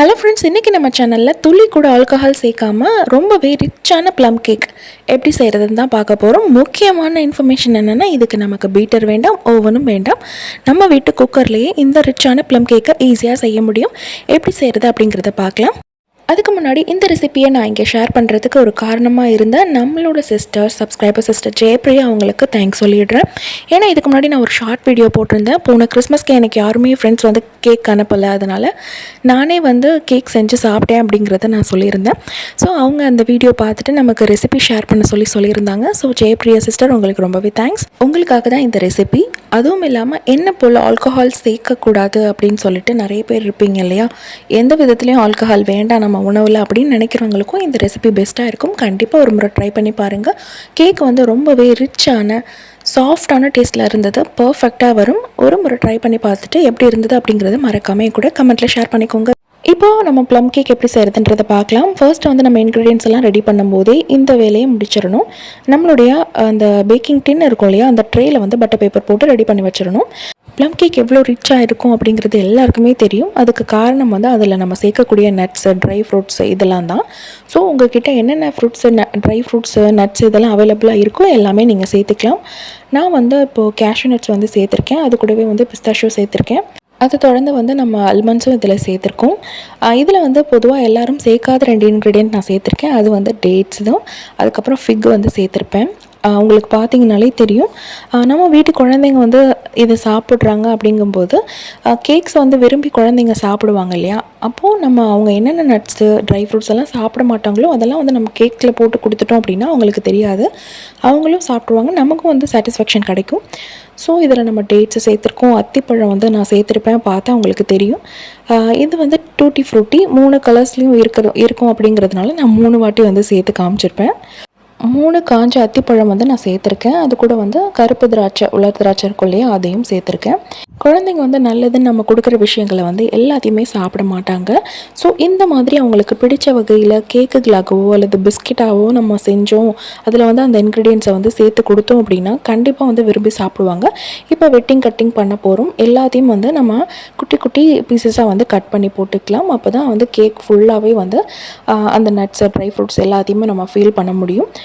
Hello friends இன்றைக்கி நம்ம சேனலில் துளி கூட ஆல்கஹால் சேர்க்காம ரொம்பவே ரிச்சான ப்ளம் கேக் எப்படி செய்கிறதுன்னு தான் பார்க்க போகிறோம் முக்கியமான இன்ஃபர்மேஷன் என்னென்னா இதுக்கு நமக்கு பீட்டர் வேண்டாம் ஓவனும் வேண்டாம். நம்ம வீட்டு குக்கர்லேயே இந்த ரிச்சான ப்ளம் கேக்கை ஈஸியாக செய்ய முடியும். எப்படி செய்கிறது அப்படிங்கிறத பார்க்கலாம். அதுக்கு முன்னாடி இந்த ரெசிபியை நான் இங்கே ஷேர் பண்ணுறதுக்கு ஒரு காரணமாக இருந்த நம்மளோட சிஸ்டர் சப்ஸ்கிரைபர் சிஸ்டர் ஜெயப்ரியா அவங்களுக்கு தேங்க்ஸ் சொல்லிடுறேன். ஏன்னா இதுக்கு முன்னாடி நான் ஒரு ஷார்ட் வீடியோ போட்டிருந்தேன். போன கிறிஸ்மஸ்க்கு எனக்கு யாருமே ஃப்ரெண்ட்ஸ் வந்து கேக் அனுப்பலை. அதனால் நானே வந்து கேக் செஞ்சு சாப்பிட்டேன் அப்படிங்கிறத நான் சொல்லியிருந்தேன். ஸோ அவங்க அந்த வீடியோ பார்த்துட்டு நமக்கு ரெசிபி ஷேர் பண்ண சொல்லி சொல்லியிருந்தாங்க. ஸோ ஜெயப்ரியா சிஸ்டர் உங்களுக்கு ரொம்பவே தேங்க்ஸ் உங்களுக்காக தான் இந்த ரெசிபி அதுவும் இல்லாமல் என்ன போல் ஆல்கஹால் சேர்க்கக்கூடாது அப்படின்னு சொல்லிட்டு நிறைய பேர் இருப்பீங்க இல்லையா? எந்த விதத்துலையும் ஆல்கஹால் வேண்டாம். நம்ம உணவில் அப்படின்னு நினைக்கிறவங்களுக்கும் இந்த ரெசிபி பெஸ்ட்டாக இருக்கும். கண்டிப்பாக ஒரு முறை ட்ரை பண்ணி பாருங்கள் கேக் வந்து ரொம்பவே ரிச்சான சாஃப்டான டேஸ்ட்டில் இருந்தது. பர்ஃபெக்டாக வரும். ஒரு முறை ட்ரை பண்ணி பார்த்துட்டு எப்படி இருந்தது அப்படிங்கிறத மறக்காமல் கூட கமெண்ட்டில் ஷேர் பண்ணிக்கோங்க. இப்போது நம்ம ப்ளம் கேக் எப்படி செய்கிறதுன்றதை பார்க்கலாம். ஃபர்ஸ்ட் வந்து நம்ம இன்க்ரீடியன்ஸ் எல்லாம் ரெடி பண்ணும்போதே இந்த வேலையை முடிச்சிடணும். நம்மளுடைய அந்த பேக்கிங் டின் இருக்கும் இல்லையா அந்த ட்ரேயில் வந்து பட்டர் பேப்பர் போட்டு ரெடி பண்ணி வச்சிடணும். ப்ளம் கேக் எவ்வளோ ரிச்சாக இருக்கும் அப்படிங்கிறது எல்லாருக்குமே தெரியும். அதுக்கு காரணம் வந்து அதில் நம்ம சேர்க்கக்கூடிய நட்ஸு ட்ரை ஃப்ரூட்ஸ் இதெல்லாம் தான். ஸோ உங்ககிட்ட என்னென்ன ஃப்ரூட்ஸு ட்ரை ஃப்ரூட்ஸு நட்ஸ் இதெல்லாம் அவைலபிளாக இருக்கோ எல்லாமே நீங்கள் சேர்த்துக்கலாம். நான் வந்து இப்போது கேஷ்யூ நட்ஸ் வந்து சேர்த்துருக்கேன். அது கூடவே வந்து பிஸ்தாஷோ சேர்த்துருக்கேன். அதை தொடர்ந்து வந்து நம்ம அல்மண்ட்ஸும் இதில் சேர்த்துருக்கோம். இதில் வந்து பொதுவாக எல்லாரும் சேர்க்காத ரெண்டு இன்க்ரீடியன்ட் நான் சேர்த்துருக்கேன். அது வந்து டேட்ஸ் தான். அதுக்கப்புறம் ஃபிக் வந்து சேர்த்துருப்பேன். உங்களுக்கு பார்த்தீங்கனாலே தெரியும். நம்ம வீட்டு குழந்தைங்க வந்து இதை சாப்பிட்றாங்க அப்படிங்கும்போது கேக்ஸ் வந்து விரும்பி குழந்தைங்க சாப்பிடுவாங்க இல்லையா? அப்போது நம்ம அவங்க என்னென்ன நட்ஸு ட்ரை ஃப்ரூட்ஸ் எல்லாம் சாப்பிட மாட்டாங்களோ அதெல்லாம் வந்து நம்ம கேக்கில் போட்டு கொடுத்துட்டோம் அப்படின்னா அவங்களுக்கு தெரியாது. அவங்களும் சாப்பிடுவாங்க. நமக்கும் வந்து சாட்டிஸ்ஃபேக்ஷன் கிடைக்கும். ஸோ இதில் நம்ம டேட்ஸை சேர்த்துருக்கோம். அத்திப்பழம் வந்து நான் சேர்த்துருப்பேன். பார்த்தா அவங்களுக்கு தெரியும். இது வந்து டூட்டி ஃப்ரூட்டி மூணு கலர்ஸ்லேயும் இருக்கிற இருக்கும் அப்படிங்கிறதுனால நான் மூணு வாட்டி வந்து சேர்த்து காமிச்சிருப்பேன். மூணு காஞ்ச அத்திப்பழம் வந்து நான் சேர்த்துருக்கேன். அது கூட வந்து கருப்பு திராட்சை உலர் திராட்சை இருக்கும் இல்லையா அதையும் சேர்த்துருக்கேன். குழந்தைங்க வந்து நல்லதுன்னு நம்ம கொடுக்குற விஷயங்களை வந்து எல்லாத்தையுமே சாப்பிட மாட்டாங்க. ஸோ இந்த மாதிரி அவங்களுக்கு பிடிச்ச வகையில் கேக்குகளாகவோ அல்லது பிஸ்கெட்டாகவோ நம்ம செஞ்சோம். அதில் வந்து அந்த இன்க்ரீடியன்ஸை வந்து சேர்த்து கொடுத்தோம் அப்படின்னா கண்டிப்பாக வந்து விரும்பி சாப்பிடுவாங்க. இப்போ வெட்டிங் கட்டிங் பண்ண போகிறோம் எல்லாத்தையும் வந்து நம்ம குட்டி குட்டி பீசஸாக வந்து கட் பண்ணி போட்டுக்கலாம். அப்போ தான் வந்து கேக் ஃபுல்லாகவே வந்து அந்த நட்ஸு ட்ரை ஃப்ரூட்ஸ் எல்லாத்தையுமே நம்ம ஃபீல் பண்ண முடியும்.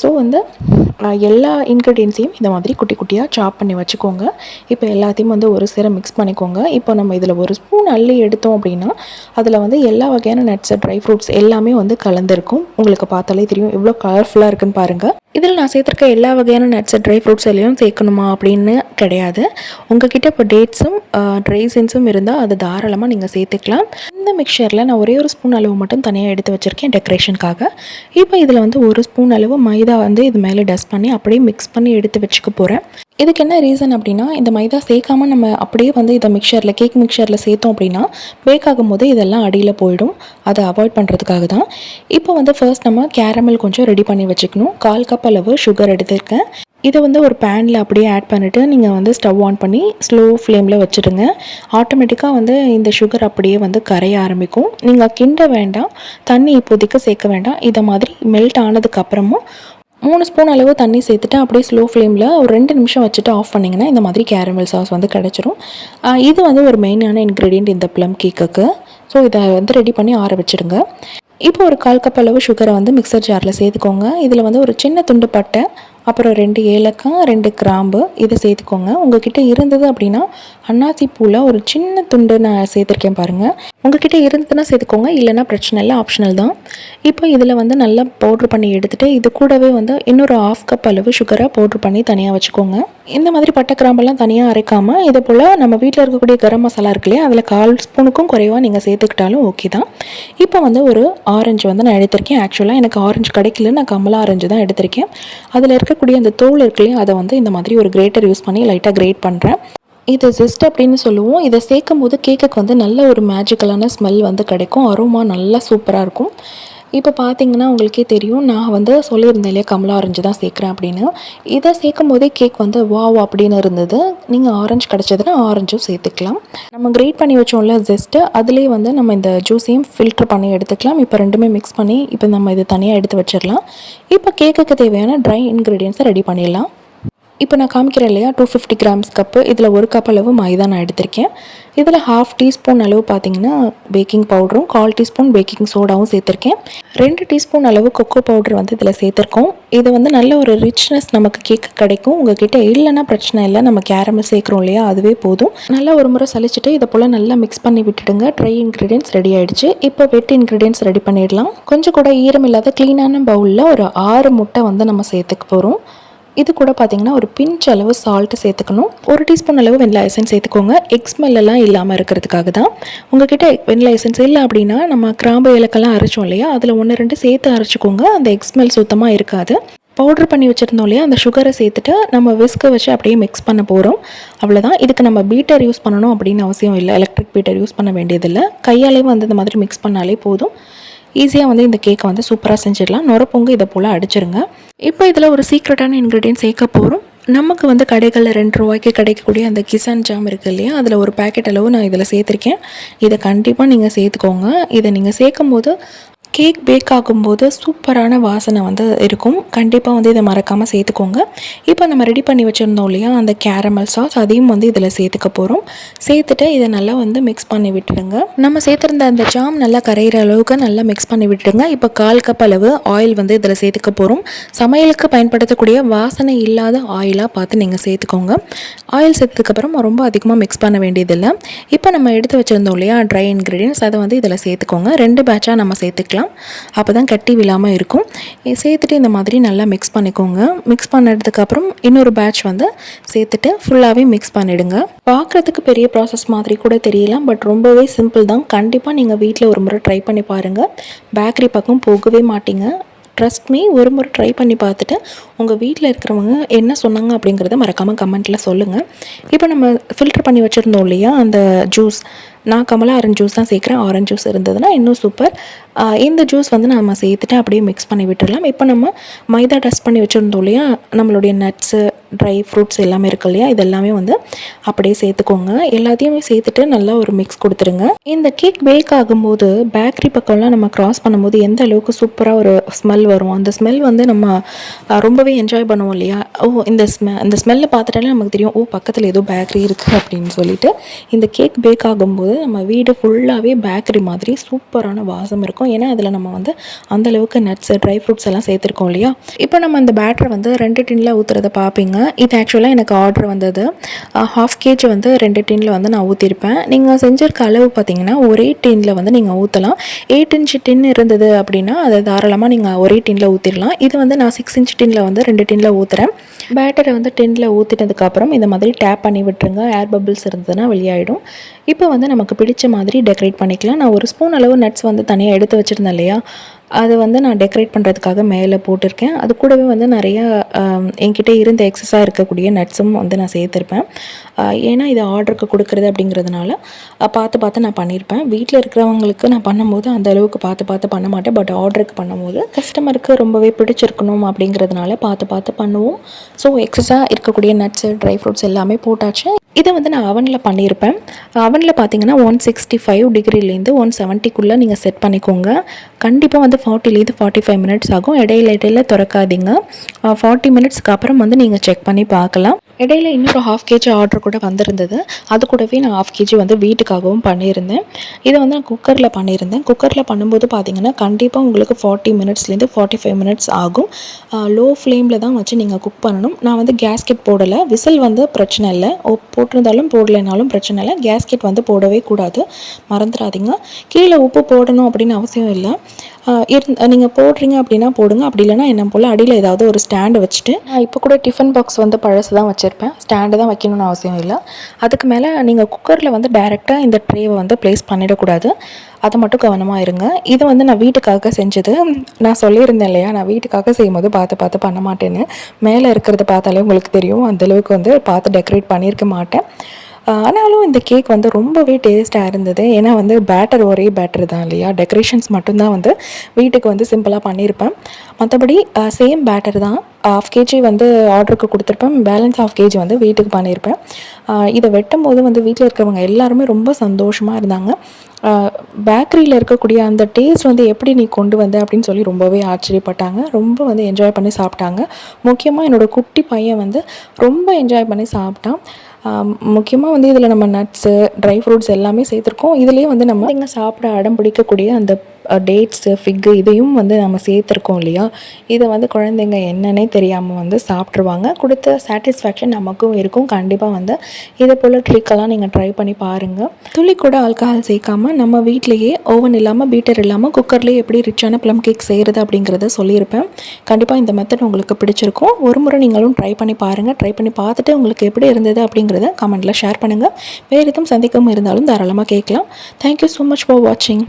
ஸோ வந்து எல்லா இன்க்ரீடியன்ஸையும் இந்த மாதிரி குட்டி குட்டியாக சாப் பண்ணி வச்சுக்கோங்க. இப்போ எல்லாத்தையும் வந்து ஒரு சேர மிக்ஸ் பண்ணிக்கோங்க. இப்போ நம்ம இதில் ஒரு ஸ்பூன் அள்ளி எடுத்தோம் அப்படின்னா அதில் வந்து எல்லா வகையான நட்ஸு ட்ரை ஃப்ரூட்ஸ் எல்லாமே வந்து கலந்துருக்கும். உங்களுக்கு பார்த்தாலே தெரியும் எவ்வளோ கலர்ஃபுல்லாக இருக்குன்னு பாருங்கள் இதில் நான் சேர்த்துருக்க எல்லா வகையான நட்ஸு ட்ரை ஃப்ரூட்ஸ் எல்லாம் சேர்க்கணுமா அப்படின்னு கிடையாது. உங்ககிட்ட இப்போ டேட்ஸும் ட்ரைசின்ஸும் இருந்தால் அது தாராளமாக நீங்கள் சேர்த்துக்கலாம். இந்த மிக்சரில் நான் ஒரே ஒரு ஸ்பூன் அளவு மட்டும் தனியாக எடுத்து வச்சுருக்கேன் டெக்கரேஷனுக்காக இப்போ இதில் வந்து ஒரு ஸ்பூன் அளவு மைதா வந்து இது மேலே டஸ்ட் பண்ணி அப்படியே மிக்ஸ் பண்ணி எடுத்து வச்சுக்க போகிறேன் இதுக்கு என்ன ரீசன் அப்படின்னா இந்த மைதா சேர்க்காமல் நம்ம அப்படியே வந்து இதை மிக்சரில் கேக் மிக்சரில் சேர்த்தோம் அப்படின்னா பேக் ஆகும்போது இதெல்லாம் அடியில் போயிடும். அதை அவாய்ட் பண்ணுறதுக்காக தான். இப்போ வந்து ஃபர்ஸ்ட் நம்ம கேரமல் கொஞ்சம் ரெடி பண்ணி வச்சுக்கணும். கால் கப் அளவு சுகர் எடுத்திருக்கேன். இதை வந்து ஒரு பேனில் அப்படியே ஆட் பண்ணிவிட்டு நீங்கள் வந்து ஸ்டவ் ஆன் பண்ணி ஸ்லோ ஃப்ளேமில் வச்சுடுங்க. ஆட்டோமேட்டிக்காக வந்து இந்த சுகர் அப்படியே வந்து கரைய ஆரம்பிக்கும். நீங்கள் கிண்ட வேண்டாம். தண்ணி இப்போதைக்கு சேர்க்க வேண்டாம். இதை மாதிரி மெல்ட் ஆனதுக்கப்புறமும் மூணு ஸ்பூன் அளவு தண்ணி சேர்த்துட்டு அப்படியே ஸ்லோ ஃப்ளேமில் ஒரு ரெண்டு நிமிஷம் வச்சுட்டு ஆஃப் பண்ணிங்கன்னா இந்த மாதிரி கேரமல் சாஸ் வந்து கிடச்சிரும். இது வந்து ஒரு மெயினான இன்க்ரீடியன்ட் இந்த ப்ளம் கேக்குக்கு ஸோ இதை வந்து ரெடி பண்ணி ஆற வச்சுடுங்க. இப்போ ஒரு கால் கப் அளவு சுகரை வந்து மிக்சர் ஜாரில் சேர்த்துக்கோங்க. இதில் வந்து ஒரு சின்ன துண்டு பட்டை அப்புறம் ரெண்டு ஏலக்காய் ரெண்டு கிராம்பு இதை சேர்த்துக்கோங்க. உங்ககிட்ட இருந்தது அப்படின்னா அன்னாசி பூவில் ஒரு சின்ன துண்டு நான் சேர்த்துருக்கேன் பாருங்கள் உங்ககிட்ட இருந்ததுன்னா சேர்த்துக்கோங்க இல்லைனா பிரச்சனை இல்லை ஆப்ஷனல் தான். இப்போ இதில் வந்து நல்லா பவுட்ரு பண்ணி எடுத்துகிட்டு இது கூடவே வந்து இன்னொரு ஆஃப் கப் அளவு சுகரை பவுட்ரு பண்ணி தனியாக வச்சுக்கோங்க. இந்த மாதிரி பட்டை கிராம்பெல்லாம் தனியாக அரைக்காமல் இதே போல் நம்ம வீட்டில் இருக்கக்கூடிய கரம் மசாலா இருக்கு இல்லையா அதில் கால் ஸ்பூனுக்கும் குறைவாக நீங்கள் சேர்த்துக்கிட்டாலும் ஓகே தான். இப்போ வந்து ஒரு ஆரஞ்சு வந்து நான் எடுத்திருக்கேன். ஆக்சுவலாக எனக்கு ஆரஞ்சு கிடைக்கல நான் கமலா ஆரஞ்சு தான் எடுத்திருக்கேன். அதில் இருக்கக்கூடிய அந்த தோல் இருக்கு இல்லையா அதை வந்து இந்த மாதிரி ஒரு கிரேட்டர் யூஸ் பண்ணி லைட்டாக கிரேட் பண்ணுறேன் இது ஜிஸ்ட் அப்படின்னு சொல்லுவோம். இதை சேர்க்கும் போது கேக்குக்கு வந்து நல்ல ஒரு மேஜிக்கலான ஸ்மெல் வந்து கிடைக்கும். அரோமா நல்லா சூப்பராக இருக்கும். இப்போ பார்த்தீங்கன்னா உங்களுக்கே தெரியும். நான் வந்து சொல்லியிருந்தேன் இல்லையா கமலா ஆரஞ்சு தான் சேர்க்குறேன் அப்படின்னு. இதை சேர்க்கும் போதே கேக் வந்து வாவ் அப்படின்னு இருந்தது. நீங்கள் ஆரஞ்சு கிடச்சதுன்னா ஆரஞ்சும் சேர்த்துக்கலாம். நம்ம கிரேட் பண்ணி வச்சோம்ல ஜெஸ்ட்டு அதுலேயே வந்து நம்ம இந்த ஜூஸையும் ஃபில்ட்ரு பண்ணி எடுத்துக்கலாம். இப்போ ரெண்டுமே மிக்ஸ் பண்ணி இப்போ நம்ம இதை தனியாக எடுத்து வச்சிடலாம். இப்போ கேக்குக்கு தேவையான ட்ரை இன்க்ரீடியன்ஸை ரெடி பண்ணிடலாம். இப்போ நான் காமிக்கிறேன் இல்லையா? டூ ஃபிஃப்டி கிராம்ஸ் கப்பு இதில் ஒரு கப் அளவு மைதா நான் எடுத்திருக்கேன். இதில் ஹாஃப் டீஸ்பூன் அளவு பார்த்தீங்கன்னா பேக்கிங் பவுடரும் கால் டீஸ்பூன் பேக்கிங் சோடாவும் சேர்த்துருக்கேன். ரெண்டு டீஸ்பூன் அளவு கொக்கோ பவுடர் வந்து இதில் சேர்த்துருக்கோம். இது வந்து நல்ல ஒரு ரிச்னஸ் நமக்கு கேக் கிடைக்கும். உங்ககிட்ட இல்லைன்னா பிரச்சனை இல்லை. நம்ம கேரமல் சேர்க்குறோம் இல்லையா? அதுவே போதும். நல்லா ஒரு முறை சளிச்சுட்டு இதை போல் நல்லா மிக்ஸ் பண்ணி விட்டுடுங்க. ட்ரை இன்க்ரீடியன்ஸ் ரெடி ஆகிடுச்சு இப்போ வெட் இன்க்ரீடியன்ஸ் ரெடி பண்ணிடலாம். கொஞ்சம் கூட ஈரம் இல்லாத க்ளீனான பவுலில் ஒரு ஆறு முட்டை வந்து நம்ம சேர்த்துக்க போகிறோம் இது கூட பார்த்தீங்கன்னா ஒரு பிஞ்ச் அளவு சால்ட்டு சேர்த்துக்கணும். ஒரு டீஸ்பூன் அளவு வெண்ணிலா எசன்ஸ் சேர்த்துக்கோங்க. எக் ஸ்மெல்லாம் இல்லாமல் இருக்கிறதுக்காக தான். உங்ககிட்ட வெண்ணிலா எசன்ஸ் இல்லை அப்படின்னா நம்ம கிராம்பு இலக்கெல்லாம் அரைச்சோம் இல்லையா? அதில் ஒன்று ரெண்டு சேர்த்து அரைச்சிக்கோங்க. அந்த எக் ஸ்மெல் சுத்தமாக இருக்காது. பவுட்ரு பண்ணி வச்சுருந்தோம் இல்லையா? அந்த சுகரை சேர்த்துட்டு நம்ம விஸ்கை வச்சு அப்படியே மிக்ஸ் பண்ண போகிறோம் அவ்வளோதான் இதுக்கு நம்ம பீட்டர் யூஸ் பண்ணணும் அப்படின்னு அவசியம் இல்லை. எலக்ட்ரிக் பீட்டர் யூஸ் பண்ண வேண்டியதில்லை. கையாலேயே வந்து இந்த மாதிரி மிக்ஸ் பண்ணாலே போதும். ஈஸியாக வந்து இந்த கேக்கை வந்து சூப்பராக செஞ்சிடலாம். நுரப்பொங்கு இதை போல் அடிச்சிருங்க. இப்போ இதில் ஒரு சீக்ரெட்டான இன்க்ரீடியன்ட் சேர்க்க போகிறோம் நமக்கு வந்து கடைகளில் ரெண்டு ரூபாய்க்கு கிடைக்கக்கூடிய அந்த கிசான் ஜாம் இருக்குது இல்லையா? அதில் ஒரு பேக்கெட் அளவு நான் இதில் சேர்த்துருக்கேன். இதை கண்டிப்பாக நீங்கள் சேர்த்துக்கோங்க. இதை நீங்கள் சேர்க்கும் போது கேக் பேக் ஆகும்போது சூப்பரான வாசனை வந்து இருக்கும். கண்டிப்பாக வந்து இதை மறக்காமல் சேர்த்துக்கோங்க. இப்போ நம்ம ரெடி பண்ணி வச்சுருந்தோம் இல்லையா அந்த கேரமல் சாஸ் அதையும் வந்து இதில் சேர்த்துக்க போகிறோம் சேர்த்துட்டு இதை நல்லா வந்து மிக்ஸ் பண்ணி விட்டுடுங்க. நம்ம சேர்த்துருந்த அந்த ஜாம் நல்லா கரையிற அளவுக்கு நல்லா மிக்ஸ் பண்ணி விட்டுடுங்க. இப்போ கால் கப் அளவு ஆயில் வந்து இதில் சேர்த்துக்க போகிறோம் சமையலுக்கு பயன்படுத்தக்கூடிய வாசனை இல்லாத ஆயிலாக பார்த்து நீங்கள் சேர்த்துக்கோங்க. ஆயில் சேர்த்ததுக்கப்புறம் ரொம்ப அதிகமாக மிக்ஸ் பண்ண வேண்டியதில்லை. இப்போ நம்ம எடுத்து வச்சுருந்தோம் இல்லையா ட்ரை இன்க்ரீடியன்ஸ் அதை வந்து இதில் சேர்த்துக்கோங்க. ரெண்டு பேட்சாக நம்ம சேர்த்துக்கலாம். அப்போ தான் கட்டி விழாமல் இருக்கும். சேர்த்துட்டு இந்த மாதிரி நல்லா மிக்ஸ் பண்ணிக்கோங்க. மிக்ஸ் பண்ணதுக்கப்புறம் இன்னொரு பேட்ச் வந்து சேர்த்துட்டு ஃபுல்லாகவே மிக்ஸ் பண்ணிடுங்க. பார்க்குறதுக்கு பெரிய ப்ராசஸ் மாதிரி கூட தெரியலாம் பட் ரொம்பவே சிம்பிள் தான். கண்டிப்பாக நீங்கள் வீட்டில் ஒரு முறை ட்ரை பண்ணி பாருங்கள் பேக்கரி பக்கம் போகவே மாட்டிங்க. ட்ரஸ்ட் மீ ஒரு முறை ட்ரை பண்ணி பார்த்துட்டு உங்கள் வீட்டில் இருக்கிறவங்க என்ன சொன்னாங்க அப்படிங்கிறத மறக்காமல் கமெண்ட்டில் சொல்லுங்கள் இப்போ நம்ம ஃபில்டர் பண்ணி வச்சுருந்தோம் இல்லையா அந்த ஜூஸ் நான் கமலா ஆரஞ்சு ஜூஸ் தான் சேர்க்குறேன். ஆரஞ்சு ஜூஸ் இருந்ததுன்னா இன்னும் சூப்பர் இந்த ஜூஸ் வந்து நம்ம சேர்த்துட்டு அப்படியே மிக்ஸ் பண்ணி விட்டுடலாம். இப்போ நம்ம மைதா டஸ்ட் பண்ணி வச்சுருந்தோம் இல்லையா? நம்மளுடைய நட்ஸு ட்ரை ஃப்ரூட்ஸ் எல்லாமே இருக்கு இல்லையா? இது எல்லாமே வந்து அப்படியே சேர்த்துக்கோங்க. எல்லாத்தையுமே சேர்த்துட்டு நல்லா ஒரு மிக்ஸ் கொடுத்துருங்க. இந்த கேக் பேக் ஆகும்போது பேக்கரி பக்கம்லாம் நம்ம க்ராஸ் பண்ணும்போது எந்த அளவுக்கு சூப்பராக ஒரு ஸ்மெல் வரும்? அந்த ஸ்மெல் வந்து நம்ம ரொம்பவே என்ஜாய் பண்ணுவோம் இல்லையா? ஓ இந்த ஸ்மெ இந்த ஸ்மெல்லை பார்த்துட்டாலே நமக்கு தெரியும் ஓ பக்கத்தில் ஏதோ பேக்கரி இருக்குது அப்படின்னு சொல்லிட்டு. இந்த கேக் பேக் ஆகும்போது நம்ம வீடு ஃபுல்லாகவே பேக்கரி மாதிரி சூப்பரான வாசம் இருக்கும். ஏன்னா அதில் நம்ம வந்து அந்தளவுக்கு நட்ஸு ட்ரை ஃப்ரூட்ஸ் எல்லாம் சேர்த்துருக்கோம் இல்லையா? இப்போ நம்ம அந்த பேட்டரை வந்து ரெண்டு டின்ல ஊற்றுறத பார்ப்பீங்க. இது ஆக்சுவலாக எனக்கு ஆர்டர் வந்தது. ஹாஃப் கேஜி வந்து ரெண்டு டின்ல வந்து நான் ஊற்றிருப்பேன் நீங்கள் செஞ்சிருக்க அளவு பார்த்தீங்கன்னா ஒரே டின்ல வந்து நீங்கள் ஊற்றலாம் எயிட் இன்ச் டின் இருந்தது அப்படின்னா அதை தாராளமாக நீங்கள் ஒரே டின்ல ஊற்றிடலாம் இது வந்து நான் சிக்ஸ் இன்ச் டின்ல வந்து ரெண்டு டின்ல ஊற்றுறேன் பேட்டரை வந்து டின்ல ஊற்றினதுக்கப்புறம் இந்த மாதிரி டேப் பண்ணி விட்டுருங்க. ஏர் பபிள்ஸ் இருந்ததுன்னா வெளியாயிடும். இப்போ வந்து நமக்கு பிடிச்ச மாதிரி டெக்கரேட் பண்ணிக்கலாம். நான் ஒரு ஸ்பூன் அளவு நட்ஸ் வந்து தனியாக எடுத்து வச்சுருந்தேன் இல்லையா? அதை வந்து நான் டெக்கரேட் பண்ணுறதுக்காக மேலே போட்டிருக்கேன். அது கூடவே வந்து நிறையா என்கிட்ட இருந்த எக்ஸஸாக இருக்கக்கூடிய நட்ஸும் வந்து நான் சேர்த்துருப்பேன். ஏன்னா இது ஆர்டருக்கு கொடுக்குறது அப்படிங்கிறதுனால பார்த்து பார்த்து நான் பண்ணியிருப்பேன். வீட்டில் இருக்கிறவங்களுக்கு நான் பண்ணும்போது அந்த அளவுக்கு பார்த்து பார்த்து பண்ண மாட்டேன். பட் ஆர்டருக்கு பண்ணும்போது கஸ்டமருக்கு ரொம்பவே பிடிச்சிருக்கணும் அப்படிங்கிறதுனால பார்த்து பார்த்து பண்ணுவோம். ஸோ எக்ஸஸாக இருக்கக்கூடிய நட்ஸு ட்ரை ஃப்ரூட்ஸ் எல்லாமே போட்டாச்சு. இதை வந்து நான் அவனில் பண்ணியிருப்பேன். அவனில் பார்த்தீங்கன்னா ஒன் சிக்ஸ்டி ஃபைவ் டிகிரிலேருந்து ஒன் செவன்ட்டிக்குள்ளே நீங்கள் செட் பண்ணிக்கோங்க. கண்டிப்பாக வந்து ஃபார்ட்டிலேருந்து ஃபார்ட்டி ஃபைவ் மினிட்ஸ் ஆகும். இடையில இடையில திறக்காதீங்க. ஃபார்ட்டி மினிட்ஸ்க்கு அப்புறம் வந்து நீங்கள் செக் பண்ணி பார்க்கலாம். இடையில இன்னொரு ஹாஃப் கேஜி ஆர்டர் கூட வந்திருந்தது. அது கூடவே நான் ஹாஃப் கேஜி வந்து வீட்டுக்காகவும் பண்ணியிருந்தேன். இதை வந்து நான் குக்கரில் பண்ணியிருந்தேன். குக்கரில் பண்ணும்போது பார்த்தீங்கன்னா கண்டிப்பாக உங்களுக்கு ஃபார்ட்டி மினிட்ஸ்லேருந்து ஃபார்ட்டி ஃபைவ் மினிட்ஸ் ஆகும் லோ ஃப்ளேமில் தான் வச்சு நீங்கள் குக் பண்ணணும். நான் வந்து கேஸ்கெட் போடலை. விசில் வந்து பிரச்சனை இல்லை. ஓ போட்டிருந்தாலும் போடலைனாலும் பிரச்சனை இல்லை. கேஸ்கெட் வந்து போடவே கூடாது. மறந்துடாதீங்க. கீழே உப்பு போடணும் அப்படின்னு அவசியம் இல்லை. இருந் நீங்கள் போடுறீங்க அப்படின்னா போடுங்க. அப்படி இல்லைன்னா என்ன போல் அடியில் ஏதாவது ஒரு ஸ்டாண்டு வச்சுட்டு நான் இப்போ கூட டிஃபன் பாக்ஸ் வந்து பழசு தான் வச்சுருப்பேன். ஸ்டாண்டு தான் வைக்கணும்னு அவசியம் இல்லை. அதுக்கு மேலே நீங்கள் குக்கரில் வந்து டைரெக்டாக இந்த ட்ரேவை வந்து ப்ளேஸ் பண்ணிடக்கூடாது. அதை மட்டும் கவனமாக இருங்க. இது வந்து நான் வீட்டுக்காக செஞ்சது நான் சொல்லியிருந்தேன் இல்லையா? நான் வீட்டுக்காக செய்யும்போது பார்த்து பார்த்து பண்ண மாட்டேன்னு. மேலே இருக்கிறத பார்த்தாலே உங்களுக்கு தெரியும். அந்தளவுக்கு வந்து பார்த்து டெக்கரேட் பண்ணியிருக்க மாட்டேன். ஆனாலும் இந்த கேக் வந்து ரொம்பவே டேஸ்ட்டாக இருந்தது. ஏன்னா வந்து பேட்டர் ஒரே பேட்டர் தான் இல்லையா? டெக்கரேஷன்ஸ் மட்டும்தான் வந்து வீட்டுக்கு வந்து சிம்பிளாக பண்ணியிருப்பேன் மற்றபடி சேம் பேட்டர் தான். ஆஃப் கேஜி வந்து ஆர்டருக்கு கொடுத்துருப்பேன். பேலன்ஸ் ஆஃப் கேஜி வந்து வீட்டுக்கு பண்ணியிருப்பேன் இதை வெட்டும் போது வந்து வீட்டில் இருக்கிறவங்க எல்லாருமே ரொம்ப சந்தோஷமாக இருந்தாங்க. பேக்கரியில் இருக்கக்கூடிய அந்த டேஸ்ட் வந்து எப்படி நீ கொண்டு வந்த அப்படின்னு சொல்லி ரொம்பவே ஆச்சரியப்பட்டாங்க. ரொம்ப வந்து என்ஜாய் பண்ணி சாப்பிட்டாங்க. முக்கியமாக என்னோடய குட்டி பையன் வந்து ரொம்ப என்ஜாய் பண்ணி சாப்பிட்டான். முக்கியமாக வந்து இதில் நம்ம நட்ஸு ட்ரை ஃப்ரூட்ஸ் எல்லாமே சேர்த்துருக்கோம். இதுலேயே வந்து நம்ம இங்கே சாப்பிட அடம் பிடிக்கக்கூடிய அந்த டேட்ஸு ஃபிக்கு இதையும் வந்து நம்ம சேர்த்துருக்கோம் இல்லையா? இதை வந்து குழந்தைங்க என்னன்னே தெரியாமல் வந்து சாப்பிட்ருவாங்க கொடுத்த சாட்டிஸ்ஃபேக்ஷன் நமக்கும் இருக்கும். கண்டிப்பாக வந்து இதை போல் ட்ரிக்கெல்லாம் நீங்கள் ட்ரை பண்ணி பாருங்கள் துளி கூட ஆல்கஹால் சேர்க்காம நம்ம வீட்டிலேயே ஓவன் இல்லாமல் பீட்டர் இல்லாமல் குக்கர்லேயே எப்படி ரிச்சான ப்ளம் கேக் செய்கிறது அப்படிங்கிறத சொல்லியிருப்பேன். கண்டிப்பாக இந்த மெத்தட் உங்களுக்கு பிடிச்சிருக்கும். ஒரு முறை நீங்களும் ட்ரை பண்ணி பாருங்கள் ட்ரை பண்ணி பார்த்துட்டு உங்களுக்கு எப்படி இருந்தது அப்படிங்கிறத கமெண்ட்டில் ஷேர் பண்ணுங்கள் வேறு எதுவும் சந்திக்கவும் இருந்தாலும் தாராளமாக கேட்கலாம். தேங்க்யூ ஸோ மச் ஃபார் வாட்சிங்